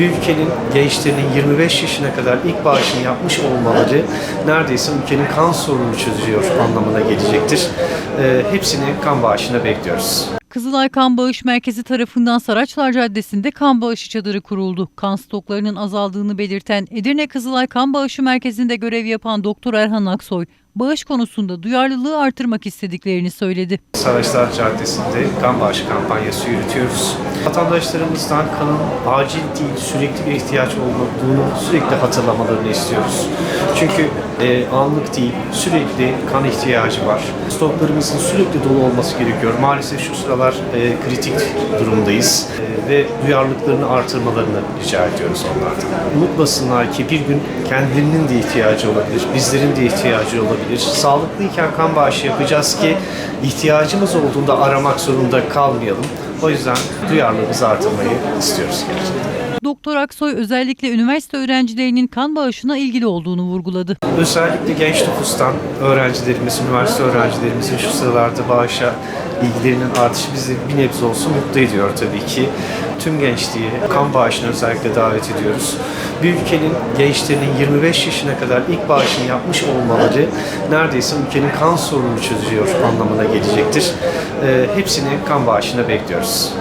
bir ülkenin gençlerinin 25 yaşına kadar ilk bağışını yapmış olmaları neredeyse ülkenin kan sorununu çözüyor anlamına gelecektir. Ee, hepsini kan bağışına bekliyoruz. Kızılay Kan Bağış Merkezi tarafından Saraçlar Caddesi'nde kan bağışı çadırı kuruldu. Kan stoklarının azaldığını belirten Edirne Kızılay Kan Bağışı Merkezi'nde görev yapan Doktor Erhan Aksoy, bağış konusunda duyarlılığı artırmak istediklerini söyledi. Savaşlar Caddesi'nde kan bağışı kampanyası yürütüyoruz. Vatandaşlarımızdan kanın acil değil sürekli bir ihtiyaç olduğunu sürekli hatırlamalarını istiyoruz. Çünkü e, anlık değil sürekli kan ihtiyacı var. Stoklarımızın sürekli dolu olması gerekiyor. Maalesef şu sıralar e, kritik durumdayız E, ve duyarlılıklarını artırmalarını rica ediyoruz onlardan. Unutmasınlar ki bir gün kendilerinin de ihtiyacı olabilir, bizlerin de ihtiyacı olabilir. Sağlıklıyken kan bağışı yapacağız ki ihtiyacımız olduğunda aramak zorunda kalmayalım. O yüzden duyarlılığımızı artırmayı istiyoruz gerçekten. Doktor Aksoy özellikle üniversite öğrencilerinin kan bağışına ilgili olduğunu vurguladı. Özellikle genç nüfustan öğrencilerimiz, üniversite öğrencilerimizin şu sıralarda bağışa ilgilerinin artışı bizi bir nebze olsun mutlu ediyor tabii ki. Tüm gençliği kan bağışına özellikle davet ediyoruz. Bir ülkenin gençlerinin 25 yaşına kadar ilk bağışını yapmış olmaları neredeyse ülkenin kan sorununu çözüyor anlamına gelecektir. Ee, hepsini kan bağışına bekliyoruz.